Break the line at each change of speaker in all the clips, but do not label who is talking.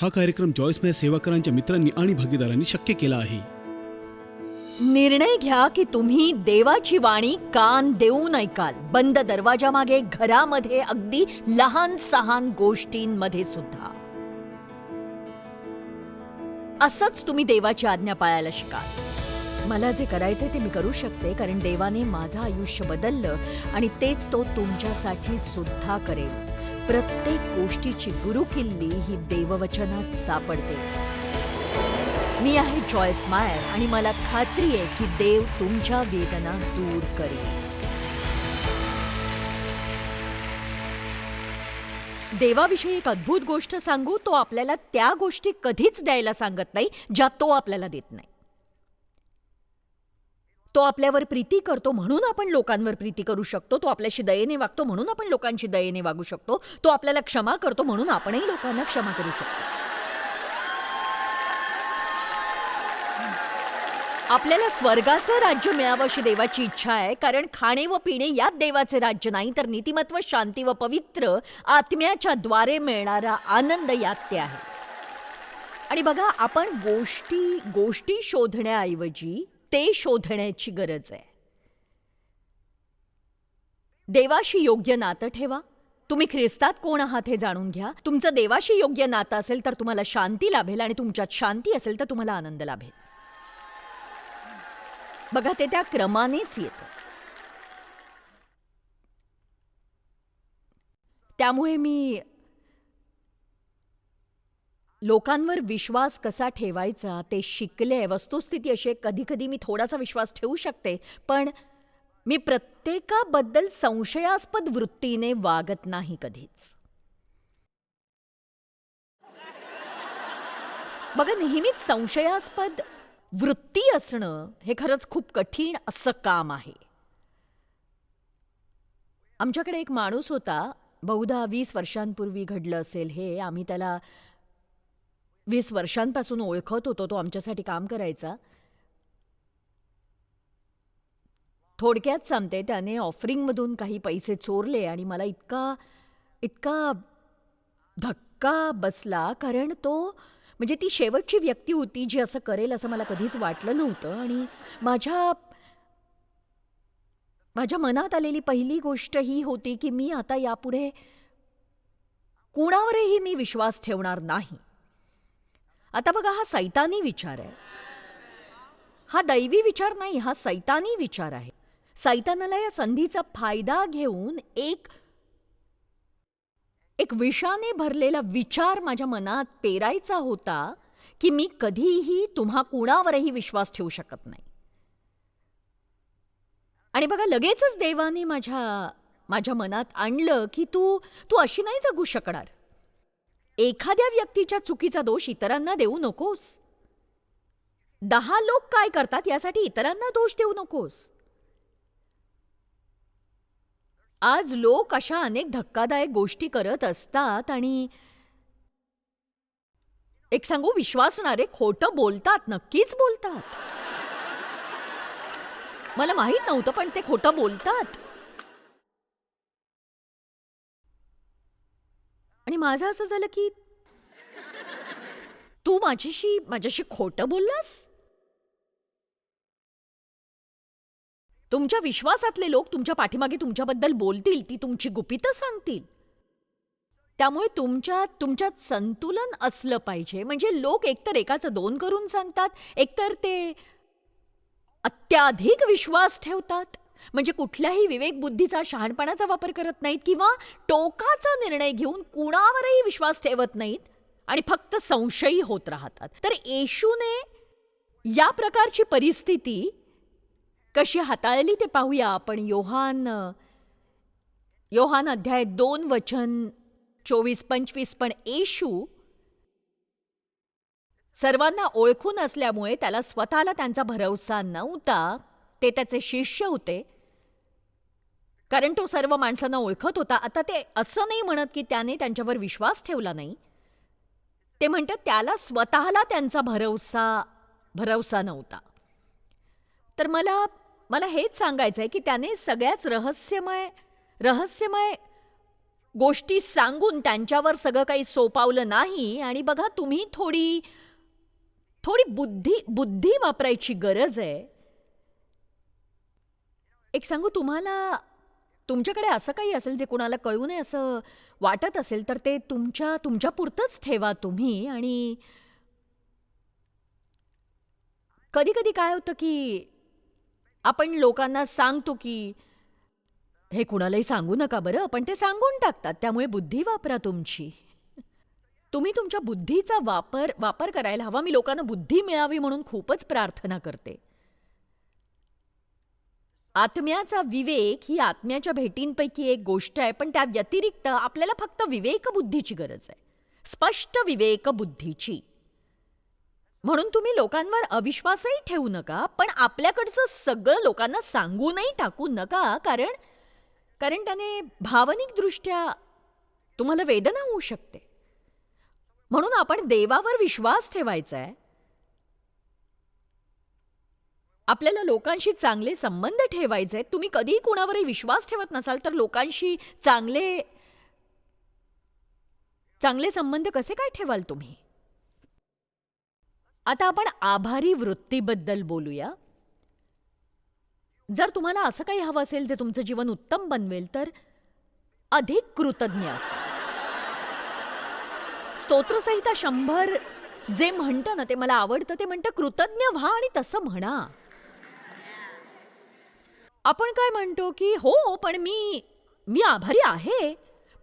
हा कार्यक्रम जॉईसमय सेवाकरांच्या मित्रांनी आणि भागीदारांनी शक्य केला आहे.
निर्णय घ्या की तुम्ही देवाची वाणी कान देऊन ऐकाल. बंद दरवाजामागे घरामध्ये अगदी लहान सहान गोष्टींमध्ये सुद्धा. असंच तुम्ही देवाची आज्ञा पाळायला शिकाल. मला जे करायचंय ते मी करू शकते कारण देवाने माझं आयुष्य बदललं आणि तेच तो तुमच्यासाठी सुद्धा करेल. प्रत्येक गोष्टीची गुरुकिल्ली ही देववचनात सापडते. मी आहे चॉईस मायर आणि मला खात्री आहे की देव तुमच्या वेदना दूर करेल. देवाविषयी एक अद्भुत गोष्ट सांगू तो आपल्याला त्या गोष्टी कधीच द्यायला सांगत नाही ज्या तो आपल्याला देत नाही. तो आपल्यावर प्रीती करतो म्हणून आपण लोकांवर प्रीती करू शकतो. तो आपल्याशी दयेने वागतो म्हणून आपण लोकांशी दयेने वागू शकतो. तो आपल्याला क्षमा करतो म्हणून आपणही लोकांना क्षमा करू शकतो. आपल्याला स्वर्गाचं राज्य मिळावं अशी देवाची इच्छा आहे. कारण खाणे व पिणे यात देवाचे राज्य नाही. तर नीतिमत्व शांती व पवित्र आत्म्याच्या द्वारे मिळणारा आनंद यात ते आहे. आणि बघा आपण गोष्टी गोष्टी शोधण्याऐवजी ते शोधण्याची गरज आहे. देवाशी योग्य नातं ठेवा. तुम्ही ख्रिस्तात कोण आहात हे जाणून घ्या. तुमचं देवाशी योग्य नातं असेल तर तुम्हाला शांती लाभेल आणि तुमच्यात शांती असेल तर तुम्हाला आनंद लाभेल. बघा ते त्या क्रमानेच येतं. त्यामुळे मी लोकांवर विश्वास कसा ठेवायचा ते शिकले. वस्तुस्थिती अशी कधी कधी मी थोडासा विश्वास ठेवू शकते पण मी प्रत्येकाबद्दल संशयास्पद वृत्तीने वागत नाही कधीच. बघा नेहमीच संशयास्पद वृत्ती असणं हे खरंच खूप कठीण असं काम आहे. आमच्याकडे एक माणूस होता बहुधा वीस वर्षांपूर्वी घडलं असेल हे आम्ही त्याला वीस वर्षांपासून ओळखत होतो तो आमच्यासाठी काम करायचा. थोडक्यात सांगते त्याने ऑफरिंगमधून काही पैसे चोरले आणि मला इतका इतका धक्का बसला कारण तो म्हणजे ती शेवटची व्यक्ती होती जी असं करेल असं मला कधीच वाटलं नव्हतं आणि माझ्या माझ्या मनात आलेली पहिली गोष्ट ही होती की मी आता यापुढे कुणावरही मी विश्वास ठेवणार नाही. आता बघा हा सैतानी विचार आहे. हा दैवी विचार नाही हा सैतानी विचार आहे. सैतानाला या संधीचा फायदा घेऊन एक एक विषाने भरलेला विचार माझ्या मनात पेरायचा होता की मी कधीही तुम्हा कुणावरही विश्वास ठेवू शकत नाही. आणि बघा लगेचच देवाने माझ्या माझ्या मनात आणलं की तू तू अशी नाही जगू शकणार. एखाद्या व्यक्तीच्या चुकीचा दोष इतरांना देऊ नकोस. दहा लोक काय करतात यासाठी इतरांना दोष देऊ नकोस. आज लोक अशा अनेक धक्कादायक गोष्टी करत असतात आणि एक सांगू विश्वासणारे खोटं बोलतात नक्कीच बोलतात. मला माहीत नव्हतं पण ते खोटं बोलतात. आणि माझं असं झालं की तू माझ्याशी माझ्याशी खोटं बोललास? तुमच्या विश्वासातले लोक तुमच्या पाठीमागे तुमच्याबद्दल बोलतील ती तुमची गुपितं सांगतील. त्यामुळे तुमच्यात तुमच्यात संतुलन असलं पाहिजे. म्हणजे लोक एकतर एकाचं दोन करून सांगतात एकतर ते अत्याधिक विश्वास ठेवतात. म्हणजे कुठल्याही विवेकबुद्धीचा शहाणपणाचा वापर करत नाहीत किंवा टोकाचा निर्णय घेऊन कुणावरही विश्वास ठेवत नाहीत आणि फक्त संशयी होत राहतात. तर येशूने या प्रकारची परिस्थिती कशी हाताळली ते पाहूया आपण. योहान योहान अध्याय दोन वचन चोवीस पंचवीस. पण येशू सर्वांना ओळखून असल्यामुळे त्याला स्वतःला त्यांचा भरवसा नव्हता. ते त्याचे शिष्य होते. कारण तो सर्व माणसांना ओळखत होता. आता ते असं नाही म्हणत की त्याने त्यांच्यावर विश्वास ठेवला नाही. ते म्हणतात त्याला स्वतःला त्यांचा भरवसा भरवसा नव्हता. तर मला मला हेच सांगायचं आहे की त्याने सगळ्याच रहस्यमय रहस्यमय गोष्टी सांगून त्यांच्यावर सगळं काही सोपावलं नाही. आणि बघा तुम्ही थोडी थोडी बुद्धी बुद्धी वापरायची गरज आहे. एक सांगू तुम्हाला तुमच्याकडे असं काही असेल जे कुणाला कळू नये असं वाटत असेल तर ते तुमच्या तुमच्यापुरतंच ठेवा तुम्ही. आणि कधी कधी काय होतं की आपण लोकांना सांगतो की हे कुणालाही सांगू नका बरं पण ते सांगून टाकतात त्यामुळे बुद्धी वापरा तुमची. तुम्ही तुमच्या बुद्धीचा वापर वापर करायला हवा. मी लोकांना बुद्धी मिळावी म्हणून खूपच प्रार्थना करते. आत्म्याचा विवेक ही आत्म्याच्या भेटींपैकी एक गोष्ट आहे पण त्या व्यतिरिक्त आपल्याला फक्त विवेक बुद्धीची गरज आहे. स्पष्ट विवेक बुद्धीची म्हणून तुम्ही लोकांवर अविश्वासही ठेवू नका पण आपल्याकडचं सगळं लोकांना सांगूनही टाकू नका कारण कारण त्याने भावनिकदृष्ट्या तुम्हाला वेदना होऊ शकते. म्हणून आपण देवावर विश्वास ठेवायचा आहे. आपल्याला लोकांशी चांगले संबंध ठेवायचे आहेत. तुम्ही कधीही कुणावरही विश्वास ठेवत नसाल तर लोकांशी चांगले चांगले संबंध कसे काय ठेवाल तुम्ही? आता आपण आभारी वृत्तीबद्दल बोलूया. जर तुम्हाला असं काही हवं असेल जे तुमचं जीवन उत्तम बनवेल तर अधिक कृतज्ञ असा स्तोत्रसहिता शंभर जे म्हणतं ना ते मला आवडतं ते म्हणतं कृतज्ञ व्हा आणि तसं म्हणा. आपण काय म्हणतो की हो पण मी मी आभारी आहे.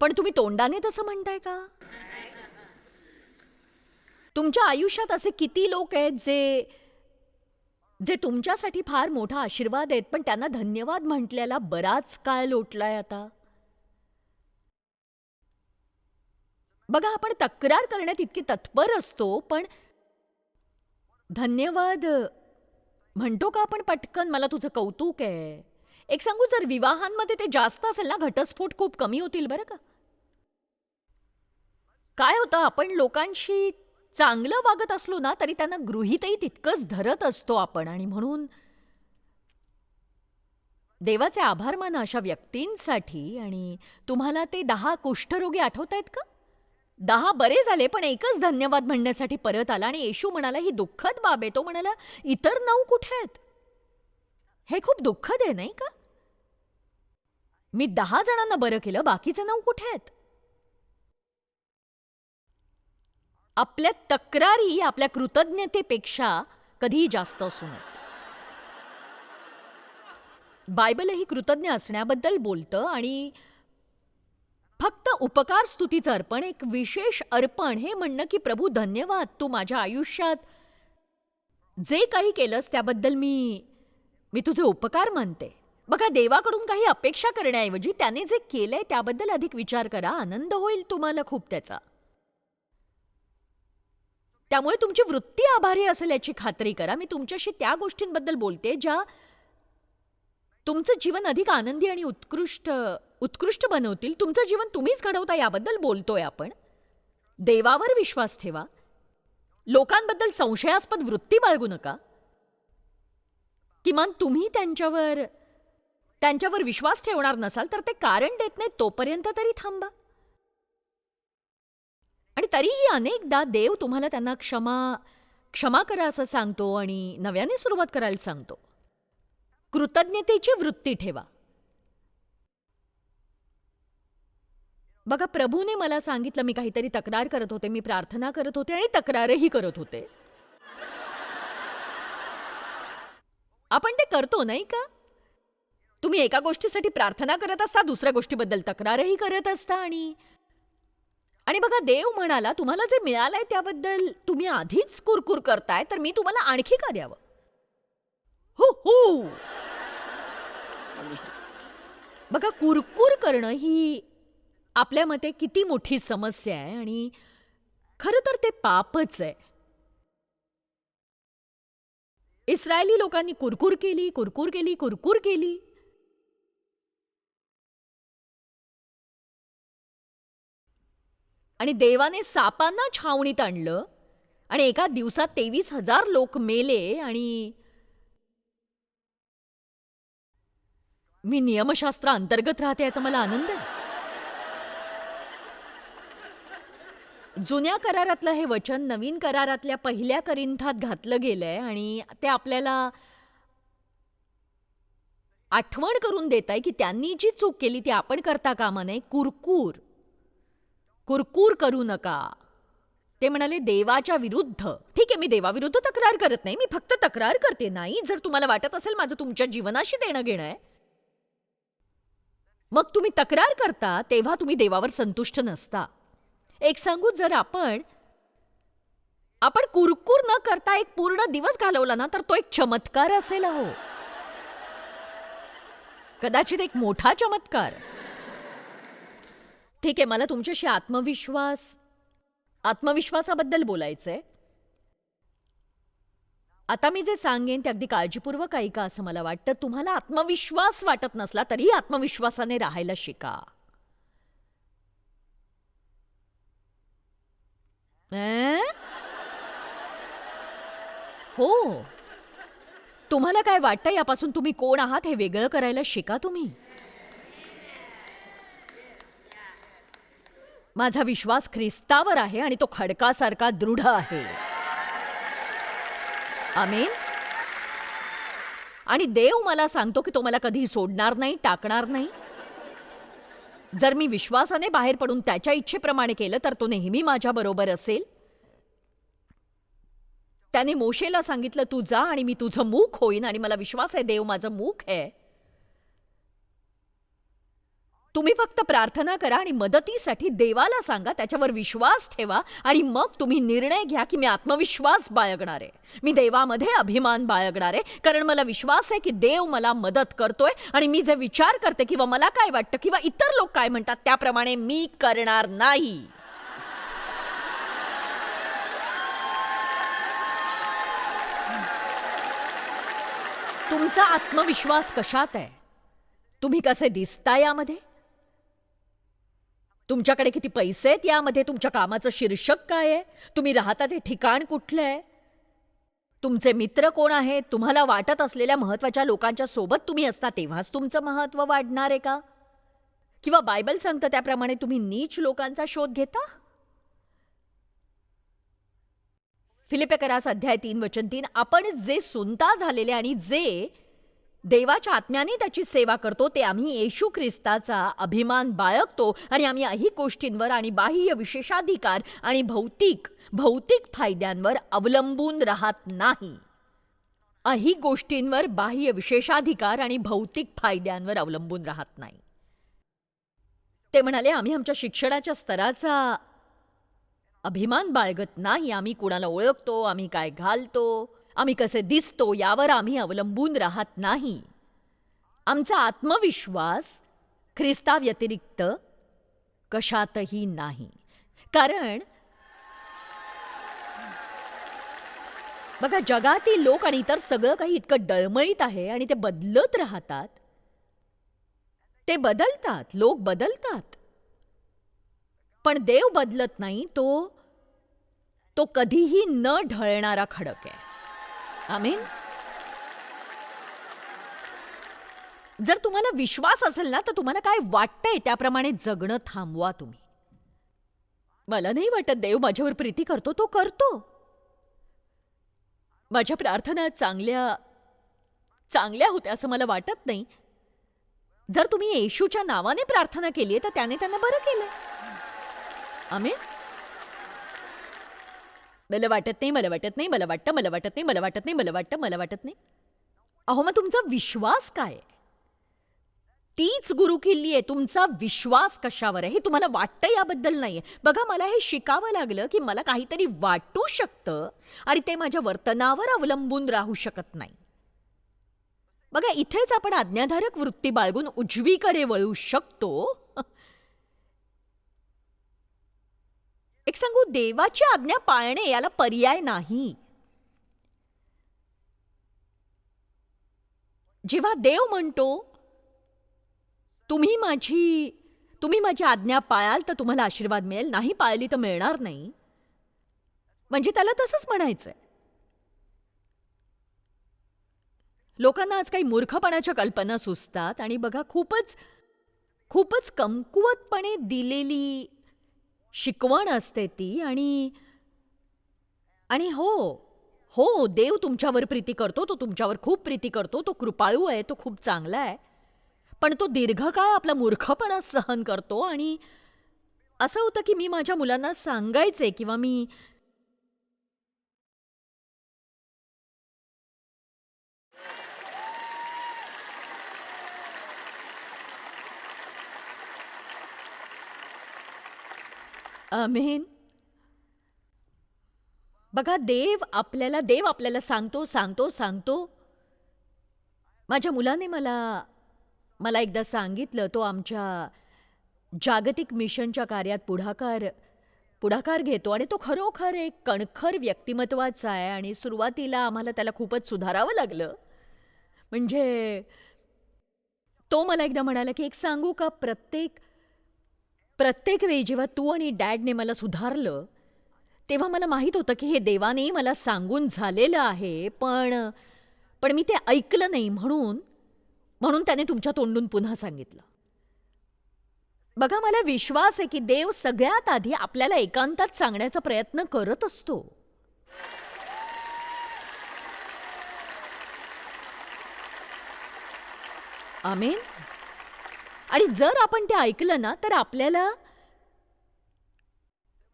पण तुम्ही तोंडाने तसं म्हणताय का? तुमच्या आयुष्यात असे किती लोक आहेत जे जे तुमच्यासाठी फार मोठा आशीर्वाद आहेत पण त्यांना धन्यवाद म्हटल्याला बराच काळ लोटलाय आता? बघा आपण तक्रार करण्यात इतकी तत्पर असतो पण धन्यवाद म्हणतो का आपण पटकन? मला तुझं कौतुक आहे. एक सांगू जर विवाहांमध्ये ते जास्त असेल ना घटस्फोट खूप कमी होतील बरं का? काय होतं आपण लोकांशी चांगलं वागत असलो ना तरी त्यांना गृहीतही तितकंच धरत असतो आपण. आणि म्हणून देवाचे आभार माना अशा व्यक्तींसाठी. आणि तुम्हाला ते दहा कुष्ठरोगी आठवत आहेत का? दहा बरे झाले पण एकच धन्यवाद म्हणण्यासाठी परत आला. आणि येशू म्हणाला ही दुःखद बाब आहे. तो म्हणाला इतर नऊ कुठे आहेत? हे खूप दुःखद आहे नाही का? मी दहा जणांना बरं केलं बाकीचे नऊ कुठे आहेत? आपल्या तक्रारी आपल्या कृतज्ञतेपेक्षा कधीही जास्त असू नयेत. बायबलही कृतज्ञ असण्याबद्दल बोलतं आणि फक्त उपकार स्तुतीचं अर्पण एक विशेष अर्पण हे म्हणणं की प्रभू धन्यवाद तू माझ्या आयुष्यात जे काही केलंस त्याबद्दल मी मी तुझे उपकार मानते. बघा देवाकडून काही अपेक्षा करण्याऐवजी त्याने जे केलंय त्याबद्दल अधिक विचार करा. आनंद होईल तुम्हाला खूप त्याचा. त्यामुळे तुमची वृत्ती आभारी असेल याची खात्री करा. मी तुमच्याशी त्या गोष्टींबद्दल बोलते ज्या तुमचं जीवन अधिक आनंदी आणि उत्कृष्ट उत्कृष्ट बनवतील. तुमचं जीवन तुम्हीच घडवता याबद्दल बोलतोय आपण. देवावर विश्वास ठेवा. लोकांबद्दल संशयास्पद वृत्ती बाळगू नका. किमान तुम्ही त्यांच्यावर त्यांच्यावर विश्वास ठेवणार नसाल तर ते कारण देत नाही तोपर्यंत तरी थांबा. आणि तरीही अनेकदा देव तुम्हाला त्यांना क्षमा क्षमा करा असं सांगतो आणि नव्याने सुरुवात करायला सांगतो. कृतज्ञतेची वृत्ती ठेवा. बघा प्रभूने मला सांगितलं मी काहीतरी तक्रार करत होते मी प्रार्थना करत होते आणि तक्रारही करत होते. आपण ते करतो नाही का? तुम्ही एका गोष्टीसाठी प्रार्थना करत असता दुसऱ्या गोष्टीबद्दल तक्रारही करत असता आणि आणि बघा देव म्हणाला तुम्हाला जे मिळालंय त्याबद्दल तुम्ही आधीच कुरकुर करताय तर मी तुम्हाला आणखी का द्यावं? हो हो. बघा कुरकुर करणं ही आपल्या मते किती मोठी समस्या आहे आणि खरं तर ते पापच आहे. इस्रायली लोकांनी कुरकुर केली कुरकुर केली कुरकुर केली. आणि देवाने सापांना छावणीत आणलं आणि एका दिवसात तेवीस हजार लोक मेले आणि मी नियमशास्त्र अंतर्गत राहते याचा मला आनंद आहे. जुन्या करारातलं हे वचन नवीन करारातल्या पहिल्या करिंथात घातलं गेलंय आणि ते आपल्याला आठवण करून देत आहे की त्यांनी जी चूक केली ती आपण करता कामा नये. कुरकूर. कुरकूर करू नका. ते म्हणाले देवाच्या विरुद्ध. ठीक आहे मी देवाविरुद्ध तक्रार करत नाही मी फक्त तक्रार करते नाही जर तुम्हाला वाटत असेल माझं तुमच्या जीवनाशी देणं घेणं आहे. मग तुम्ही तक्रार करता तेव्हा तुम्ही देवावर संतुष्ट नसता. एक सांगू जर आपण आपण कुरकुर न करता एक पूर्ण दिवस घालवला ना तर तो एक चमत्कार असेल हो. कदाचित एक मोठा चमत्कार. ठीक आहे मला तुमच्याशी आत्मविश्वास आत्मविश्वासाबद्दल बोलायचं आहे आता मी जे सांगेन ते अगदी काळजीपूर्वक ऐका असं मला वाटतं. तुम्हाला आत्मविश्वास वाटत नसला तरी आत्मविश्वासाने राहायला शिका. हो. तुम्हाला काय वाटतं यापासून तुम्ही कोण आहात हे वेगळं करायला शिका तुम्ही? माझा विश्वास ख्रिस्तावर आहे आणि तो खडकासारखा दृढ आहे. आमीन. आणि देव मला सांगतो की तो मला कधी सोडणार नाही टाकणार नाही. जर मी विश्वासाने बाहेर पडून त्याच्या इच्छेप्रमाणे केलं तर तो नेहमी माझ्या बरोबर असेल. त्याने मोशेला सांगितलं तू जा आणि मी तुझं मूक होईन आणि मला विश्वास आहे देव माझं मूक आहे. तुम्ही फक्त प्रार्थना करा आणि मदतीसाठी देवाला सांगा त्याच्यावर विश्वास ठेवा आणि मग तुम्ही निर्णय घ्या की मी आत्मविश्वास बाळगणार. आहे मी देवामध्ये अभिमान बाळगणार. आहे कारण मला विश्वास आहे की देव मला मदत करतोय आणि मी जे विचार करते किंवा मला काय वाटतं किंवा इतर लोक काय म्हणतात त्याप्रमाणे मी करणार नाही. तुमचा आत्मविश्वास कशात आहे? तुम्ही कसे दिसता यामध्ये? तुमच्याकडे किती पैसे आहेत? यामध्ये तुमच्या कामाचं शीर्षक काय आहे? तुम्ही राहता ते ठिकाण कुठलं आहे? तुमचे मित्र कोण आहेत? तुम्हाला वाटत असलेल्या महत्त्वाच्या लोकांच्या सोबत तुम्ही असता तेव्हाच तुमचं महत्त्व वाढणार आहे का? किंवा बायबल सांगतं त्याप्रमाणे तुम्ही नीच लोकांचा शोध घेता? फिलिपेकरास अध्याय तीन वचन तीन. आपण जे सुनता झालेले आणि जे देवाच्या आत्म्याने त्याची सेवा करतो ते आम्ही येशू ख्रिस्ताचा अभिमान बाळगतो आणि आम्ही अही गोष्टींवर आणि बाह्य विशेषाधिकार आणि भौतिक भौतिक फायद्यांवर अवलंबून राहत नाही. अही गोष्टींवर बाह्य विशेषाधिकार आणि भौतिक फायद्यांवर अवलंबून राहत नाही. ते म्हणाले आम्ही आमच्या शिक्षणाच्या स्तराचा अभिमान बाळगत नाही. आम्ही कुणाला ओळखतो आम्ही काय घालतो आम्ही कसे दिसतो यावर आम्ही अवलंबून राहत नाही. आमचा आत्मविश्वास ख्रिस्ताव्यतिरिक्त कशातही नाही. कारण बघा जगातील लोक आणि इतर सगळं काही इतकं डळमळीत आहे आणि ते बदलत राहतात. ते बदलतात लोक बदलतात. पण देव बदलत नाही तो तो कधीही न ढळणारा खडक आहे. आमीन. जर तुम्हाला विश्वास असेल ना तर तुम्हाला काय वाटतंय? त्याप्रमाणे जगणं थांबवा तुम्ही. मला नाही वाटत देव माझ्यावर प्रीती करतो तो करतो. माझ्या प्रार्थना चांगल्या चांगल्या होत्या असं मला वाटत नाही. जर तुम्ही येशूच्या नावाने प्रार्थना केली तर त्याने त्यांना बरं केलं आम्ही मला वाटत नाही मला वाटत नाही मला वाटतं मला वाटत नाही मला वाटत नाही मला वाटतं मला वाटत नाही. अहो मग तुमचा विश्वास काय? तीच गुरु किल्ली आहे तुमचा विश्वास कशावर आहे? हे तुम्हाला वाटतं याबद्दल नाही आहे बघा मला हे शिकावं लागलं की मला काहीतरी वाटू शकतं आणि ते माझ्या वर्तनावर अवलंबून राहू शकत नाही. बघा इथेच आपण आज्ञाधारक वृत्ती बाळगून उजवीकडे वळू शकतो. एक सांगू देवाची आज्ञा पाळणे याला पर्याय नाही. जेव्हा देव म्हणतो तुम्ही माझी तुम्ही माझी आज्ञा पाळाल तर तुम्हाला आशीर्वाद मिळेल नाही पाळली तर मिळणार नाही. म्हणजे त्याला तसंच म्हणायचंय. लोकांना आज काही मूर्खपणाच्या कल्पना सुचतात आणि बघा खूपच खूपच कमकुवतपणे दिलेली शिकवण असते ती आणि आणि हो हो देव तुमच्यावर प्रीती करतो तो तुमच्यावर खूप प्रीती करतो तो कृपाळू आहे तो खूप चांगला आहे. पण तो दीर्घकाळ आपला मूर्खपणा सहन करतो आणि असं होतं की मी माझ्या मुलांना सांगायचे किंवा मी अमेन बघा देव आपल्याला देव आपल्याला सांगतो सांगतो सांगतो. माझ्या मुलाने मला मला एकदा सांगितलं तो आमच्या जागतिक मिशनच्या कार्यात पुढाकार पुढाकार घेतो आणि तो खरोखर एक कणखर व्यक्तिमत्वाचा आहे आणि सुरुवातीला आम्हाला त्याला खूपच सुधारावं लागलं. म्हणजे तो मला एकदा म्हणाला की एक सांगू का? प्रत्येक प्रत्येक वेळी जेव्हा तू आणि डॅडने मला सुधारलं तेव्हा मला माहीत होतं की हे देवानेही मला सांगून झालेलं आहे पण पण मी ते ऐकलं नाही म्हणून म्हणून त्याने तुमच्या तोंडून पुन्हा सांगितलं. बघा मला विश्वास आहे की देव सगळ्यात आधी आपल्याला एकांतात सांगण्याचा प्रयत्न करत असतो. आमेन. आणि जर आपण ते ऐकलं ना तर आपल्याला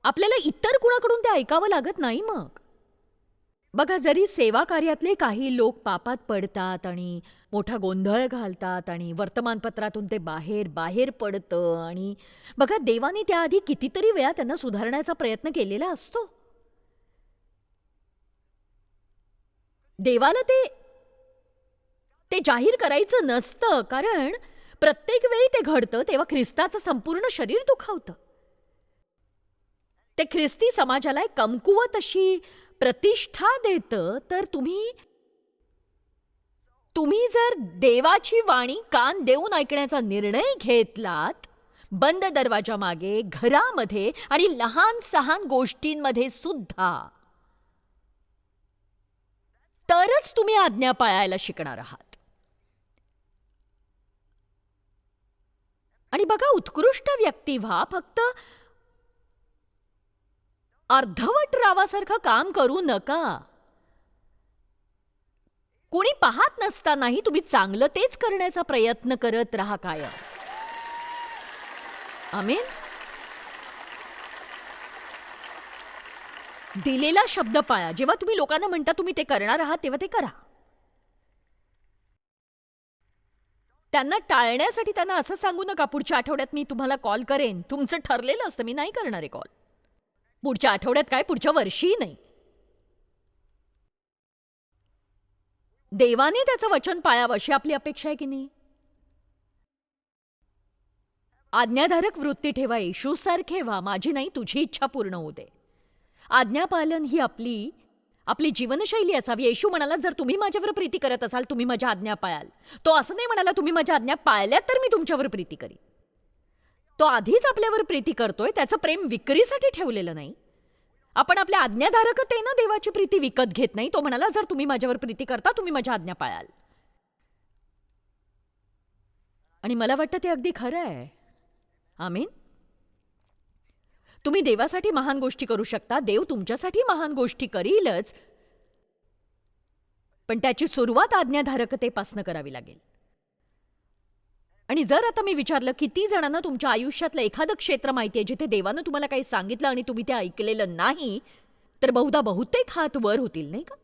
आपल्याला इतर कुणाकडून ते ऐकावं लागत नाही मग. बघा जरी सेवा कार्यातले काही लोक पापात पडतात आणि मोठा गोंधळ घालतात आणि वर्तमानपत्रातून ते बाहेर बाहेर पडतं आणि बघा देवाने त्याआधी कितीतरी वेळा त्यांना सुधारण्याचा प्रयत्न केलेला असतो. देवाला ते ते जाहीर करायचं नसतं कारण प्रत्येक वेळी ते घडतं तेव्हा ख्रिस्ताचं संपूर्ण शरीर दुखावतं. ते ख्रिस्ती समाजाला एक कमकुवत अशी प्रतिष्ठा देतं तर तुम्ही तुम्ही जर देवाची वाणी कान देऊन ऐकण्याचा निर्णय घेतलात बंद दरवाजा मागे घरामध्ये आणि लहान सहान गोष्टींमध्ये सुद्धा तरच तुम्ही आज्ञा पाळायला शिकणार आहात. आणि बघा उत्कृष्ट व्यक्ती व्हा. फक्त अर्धवट रावासारखं काम करू नका. कोणी पाहत नसतानाही तुम्ही चांगलं तेच करण्याचा प्रयत्न करत राहा काय आमीन. दिलेला शब्द पाळा. जेव्हा तुम्ही लोकांना म्हणता तुम्ही ते करणार आहात तेव्हा ते करा. त्यांना टाळण्यासाठी त्यांना असं सांगू नका पुढच्या आठवड्यात मी तुम्हाला कॉल करेन. तुमचं ठरलेलं असतं मी नाही करणार आहे कॉल. पुढच्या आठवड्यात काय पुढच्या वर्षीही नाही. देवाने त्याचं वचन पाळावं अशी आपली अपेक्षा आहे की नाही? आज्ञाधारक वृत्ती ठेवा येशूसारखे व्हा माझी नाही तुझी इच्छा पूर्ण होऊ दे. आज्ञापालन ही आपली आपली जीवनशैली असावी. येशू म्हणाला जर तुम्ही माझ्यावर प्रीती करत असाल तुम्ही माझ्या आज्ञा पाळाल. तो असं नाही म्हणाला तुम्ही माझ्या आज्ञा पाळल्यात तर मी तुमच्यावर प्रीती करीन. तो आधीच आपल्यावर प्रीती करतोय त्याचं प्रेम विक्रीसाठी ठेवलेलं नाही. आपण आपल्या आज्ञाधारकतेनं देवाची प्रीती विकत घेत नाही. तो म्हणाला जर तुम्ही माझ्यावर प्रीती करता तुम्ही माझ्या आज्ञा पाळाल. आणि मला वाटतं ते अगदी खरं आहे. आमीन. तुम्ही देवासाठी महान गोष्टी करू शकता. देव तुमच्यासाठी महान गोष्टी करीलच. पण त्याची सुरुवात आज्ञाधारकतेपासनं करावी लागेल. आणि जर आता मी विचारलं किती जणांना तुमच्या आयुष्यातलं एखादं क्षेत्र माहिती आहे जिथे देवानं तुम्हाला काही सांगितलं आणि तुम्ही ते ऐकलेलं नाही तर बहुधा बहुतेक हात वर होतील नाही का?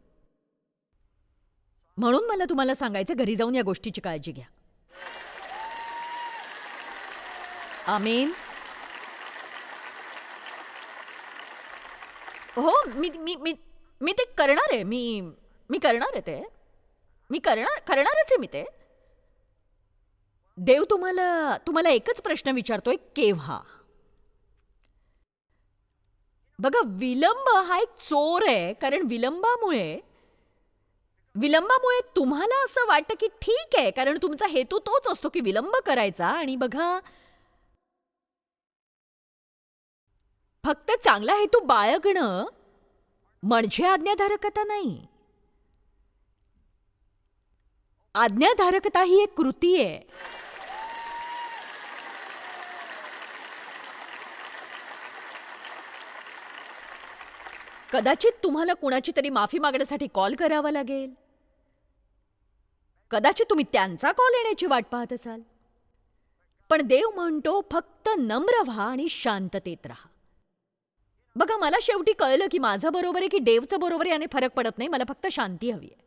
म्हणून मला तुम्हाला सांगायचं घरी जाऊन या गोष्टीची काळजी घ्या. आमेन. हो मी मी मी मी ते करणार आहे. मी मी करणार आहे ते. मी करणार करणारच आहे मी ते. देव तुम्हाला तुम्हाला एकच प्रश्न विचारतोय केव्हा? बघा विलंब हा एक चोर आहे कारण विलंबामुळे विलंबामुळे तुम्हाला असं वाटतं की ठीक आहे कारण तुमचा हेतू तोच असतो की विलंब करायचा. आणि बघा फक्त चांगला हेतू बाळगणं म्हणजे आज्ञाधारकता नाही. आज्ञाधारकता ही एक कृती आहे. कदाचित तुम्हाला कुणाची तरी माफी मागण्यासाठी कॉल करावा लागेल. कदाचित तुम्ही त्यांचा कॉल येण्याची वाट पाहत असाल. पण देव म्हणतो फक्त नम्र व्हा आणि शांततेत राहा. बघा मला शेवटी कळलं की माझं बरोबर आहे की डेवचं बरोबर आहे याने फरक पडत नाही. मला फक्त शांती हवी आहे.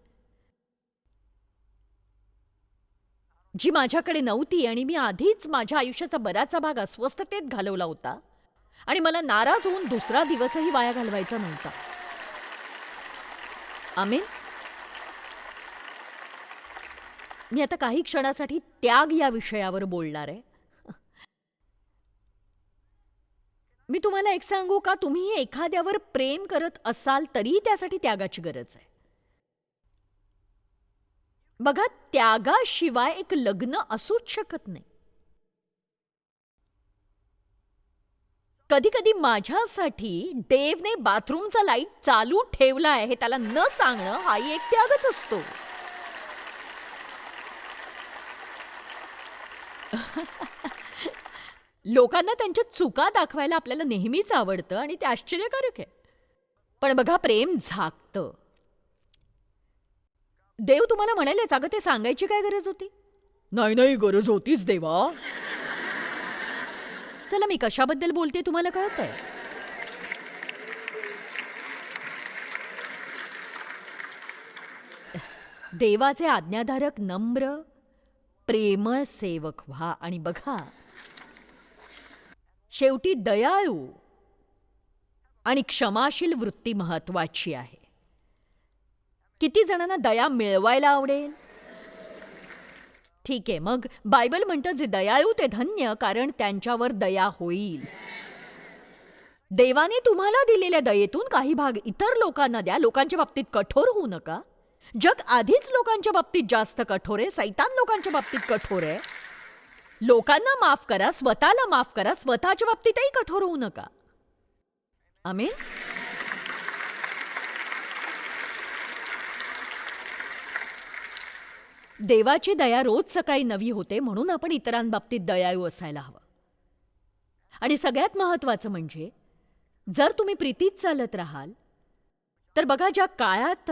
जी माझ्याकडे नव्हती आणि मी आधीच माझ्या आयुष्याचा बराचसा भाग अस्वस्थतेत घालवला होता आणि मला नाराज होऊन दुसरा दिवसही वाया घालवायचा नव्हता. आमीन? मी आता काही क्षणासाठी त्याग या विषयावर बोलणार आहे. मी तुम्हाला एक सांगू का? तुम्ही एखाद्यावर प्रेम करत असाल तरीही त्यासाठी त्यागाची गरज आहे. बघा त्यागाशिवाय एक लग्न असूच शकत नाही. कधी कधी माझ्यासाठी देवने बाथरूमचा लाइट चालू ठेवला आहे त्याला न सांगणं हाही एक त्यागच असतो. लोकांना त्यांच्या चुका दाखवायला आपल्याला नेहमीच आवडतं आणि ते आश्चर्यकारक आहे. पण बघा प्रेम झाकतं. देव तुम्हाला म्हणालेच अगं ते सांगायची काय गरज होती? नाही नाही गरज होतीच देवा. चला मी कशाबद्दल बोलते तुम्हाला कळत आहे देवाचे आज्ञाधारक नम्र प्रेमळ सेवक व्हा. आणि बघा शेवटी दयाळू आणि क्षमाशील वृत्ती महत्वाची आहे. किती जणांना दया मिळवायला आवडेल? ठीक आहे मग बायबल म्हणतं जे दयाळू ते धन्य कारण त्यांच्यावर दया होईल. देवाने तुम्हाला दिलेल्या दयेतून काही भाग इतर लोकांना द्या. लोकांच्या बाबतीत कठोर होऊ नका. जग आधीच लोकांच्या बाबतीत जास्त कठोर आहे. सैतान लोकांच्या बाबतीत कठोर आहे. लोकांना माफ करा स्वतःला माफ करा स्वतःच्या बाबतीतही कठोर होऊ नका. आमीन? देवाची दया रोज सकाळी नवी होते म्हणून आपण इतरांबाबतीत दयाळू असायला हवं. आणि सगळ्यात महत्त्वाचं म्हणजे जर तुम्ही प्रीतीत चालत राहाल तर बघा ज्या काळात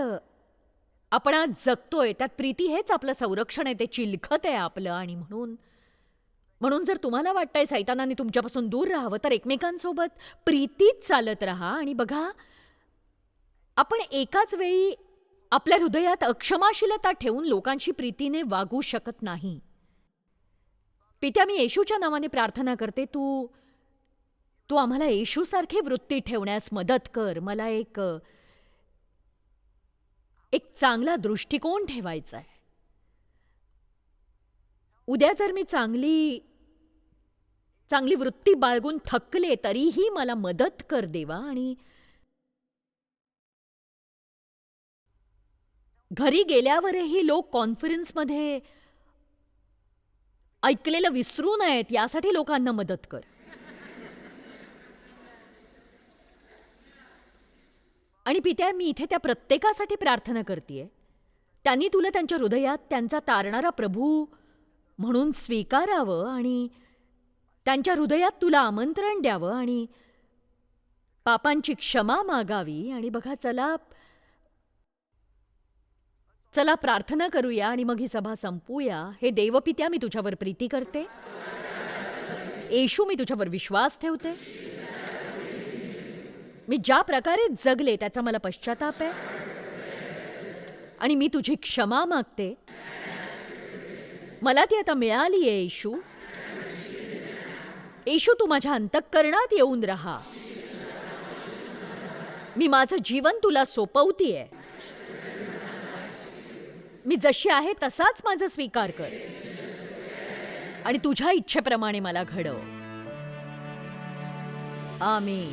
आपण आज जगतोय त्यात प्रीती हेच आपलं संरक्षण आहे ते चिलखत आहे आपलं आणि म्हणून म्हणून जर तुम्हाला वाटतंय सैतानाने तुमच्यापासून दूर राहावं तर एकमेकांसोबत प्रीतीत चालत राहा आणि बघा आपण एकाच वेळी आपल्या हृदयात अक्षमाशीलता ठेवून लोकांशी प्रीतीने वागू शकत नाही. पित्या मी येशूच्या नावाने प्रार्थना करते तू तू आम्हाला येशूसारखी वृत्ती ठेवण्यास मदत कर. मला एक एक चांगला दृष्टिकोन ठेवायचा आहे. उद्या जर मी चांगली चांगली वृत्ती बाळगून थकले तरीही मला मदत कर देवा आणि घरी गेल्यावरही लोक कॉन्फरन्समध्ये ऐकलेलं विसरू नयेत यासाठी लोकांना मदत कर. आणि पित्या मी इथे त्या प्रत्येकासाठी प्रार्थना करते त्यांनी तुला त्यांच्या हृदयात त्यांचा तारणारा प्रभू म्हणून स्वीकारावं आणि त्यांच्या हृदयात तुला आमंत्रण द्यावं आणि पापांची क्षमा मागावी. आणि बघा चला चला प्रार्थना करूया आणि मग ही सभा संपूया. हे देवपित्या मी तुझ्यावर प्रीती करते. येशू मी तुझ्यावर विश्वास ठेवते. मी ज्या प्रकारे जगले त्याचा मला पश्चाताप आहे. आणि मी तुझी क्षमा मागते. मला ती आता मिळाली आहे येशू येशू तू माझ्या अंतःकरणात येऊन राहा. मी माझं जीवन तुला सोपवतीये. मी जशी आहे तसाच माझा स्वीकार कर. आणि तुझ्या इच्छेप्रमाणे मला घडव. आम्ही